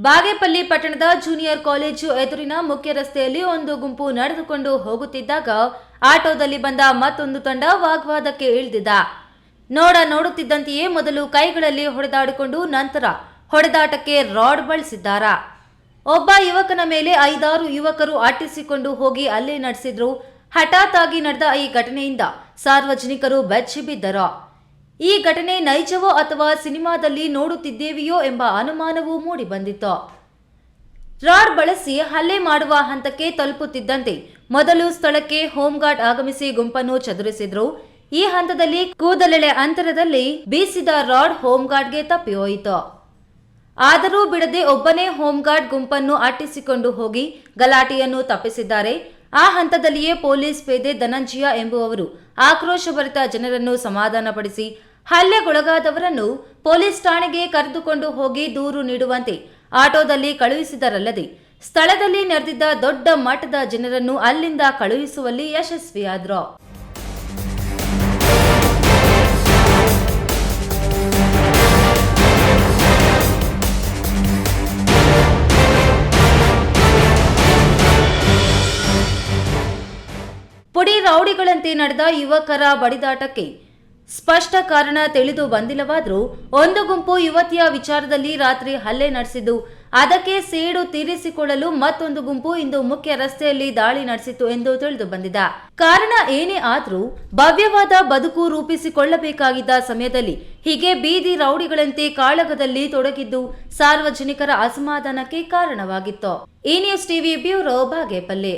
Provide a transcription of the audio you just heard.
ಬಾಗೇಪಲ್ಲಿ ಪಟ್ಟಣದ junior college ಎದುರಿನ ಮುಖ್ಯ ರಸ್ತೆಯಲ್ಲಿ ಒಂದು ಗುಂಪು ನಡೆದುಕೊಂಡು ಹೋಗುತ್ತಿದ್ದಾಗ ಆಟೋದಲ್ಲಿ ಬಂದ ಮತ್ತೊಂದು ತಂಡ ವಾಗ್ವಾದಕ್ಕೆ ಇಳಿದಿದ್ದ ನೋಡ ನೋಡುತ್ತಿದ್ದಂತೆಯೇ ಮೊದಲು ಕೈಗಳಲ್ಲಿ ಹೊಡೆದಾಡಿಕೊಂಡು ನಂತರ ಹೊಡೆದಾಟಕ್ಕೆ ರಾಡ್ ಬಳಸಿದ್ದಾರ. ಒಬ್ಬ ಯುವಕನ ಮೇಲೆ ಐದಾರು ಯುವಕರು ಅಟ್ಟಿಸಿಕೊಂಡು ಹೋಗಿ ಅಲ್ಲೇ ನಡೆಸಿದ್ರು. ಹಠಾತ್ ಆಗಿ ನಡೆದ ಈ ಘಟನೆಯಿಂದ ಸಾರ್ವಜನಿಕರು ಬೆಚ್ಚಿ ಬಿದ್ದರು ಈ ಘಟನೆ ನೈಜವೋ ಅಥವಾ ಸಿನಿಮಾದಲ್ಲಿ ನೋಡುತ್ತಿದ್ದೇವೆಯೋ ಎಂಬ ಅನುಮಾನವೂ ಮೂಡಿಬಂದಿತ್ತು ರಾಡ್ ಬಳಸಿ ಹಲ್ಲೆ ಮಾಡುವ ಹಂತಕ್ಕೆ ತಲುಪುತ್ತಿದ್ದಂತೆ ಮೊದಲು ಸ್ಥಳಕ್ಕೆ ಹೋಂಗಾರ್ಡ್ ಆಗಮಿಸಿ ಗುಂಪನ್ನು ಚದುರಿಸಿದ್ರು. ಈ ಹಂತದಲ್ಲಿ ಕೂದಲೆಳೆ ಅಂತರದಲ್ಲಿ ಬೀಸಿದ ರಾಡ್ ಹೋಂಗಾರ್ಡ್ಗೆ ತಪ್ಪಿ ಹೋಯಿತು ಆದರೂ ಬಿಡದೆ ಒಬ್ಬನೇ ಹೋಂಗಾರ್ಡ್ ಗುಂಪನ್ನು ಅಟ್ಟಿಸಿಕೊಂಡು ಹೋಗಿ ಗಲಾಟೆಯನ್ನು ತಪ್ಪಿಸಿದ್ದಾರೆ. ಆ ಹಂತದಲ್ಲಿಯೇ ಪೊಲೀಸ್ ಪೇದೆ ಧನಂಜಯ ಎಂಬುವವರು ಆಕ್ರೋಶಭರಿತ ಜನರನ್ನು ಸಮಾಧಾನಪಡಿಸಿ ಹಲ್ಲೆಗೊಳಗಾದವರನ್ನು ಪೊಲೀಸ್ ಠಾಣೆಗೆ ಕರೆದುಕೊಂಡು ಹೋಗಿ ದೂರು ನೀಡುವಂತೆ ಆಟೋದಲ್ಲಿ ಕಳುಹಿಸಿದರಲ್ಲದೆ ಸ್ಥಳದಲ್ಲಿ ನೆರೆದಿದ್ದ ದೊಡ್ಡ ಮಟ್ಟದ ಜನರನ್ನು ಅಲ್ಲಿಂದ ಕಳುಹಿಸುವಲ್ಲಿ ಯಶಸ್ವಿಯಾದ್ರು. ಪುಡಿ ರೌಡಿಗಳಂತೆ ನಡೆದ ಯುವಕರ ಬಡಿದಾಟಕ್ಕೆ ಸ್ಪಷ್ಟ ಕಾರಣ ತಿಳಿದು ಬಂದಿಲ್ಲವಾದರೂ ಒಂದು ಗುಂಪು ಯುವತಿಯ ವಿಚಾರದಲ್ಲಿ ರಾತ್ರಿ ಹಲ್ಲೆ ನಡೆಸಿದ್ದು, ಅದಕ್ಕೆ ಸೇಡು ತೀರಿಸಿಕೊಳ್ಳಲು ಮತ್ತೊಂದು ಗುಂಪು ಇಂದು ಮುಖ್ಯ ರಸ್ತೆಯಲ್ಲಿ ದಾಳಿ ನಡೆಸಿತು ಎಂದು ತಿಳಿದು ಬಂದಿದೆ. ಕಾರಣ ಏನೇ ಆದರೂ ಭವ್ಯವಾದ ಬದುಕು ರೂಪಿಸಿಕೊಳ್ಳಬೇಕಾಗಿದ್ದ ಸಮಯದಲ್ಲಿ ಹೀಗೆ ಬೀದಿ ರೌಡಿಗಳಂತೆ ಕಾಳಗದಲ್ಲಿ ತೊಡಗಿದ್ದು ಸಾರ್ವಜನಿಕರ ಅಸಮಾಧಾನಕ್ಕೆ ಕಾರಣವಾಗಿತ್ತು. ಈ ನ್ಯೂಸ್ ಟಿವಿ ಬ್ಯೂರೋ ಬಾಗೇಪಲ್ಲಿ.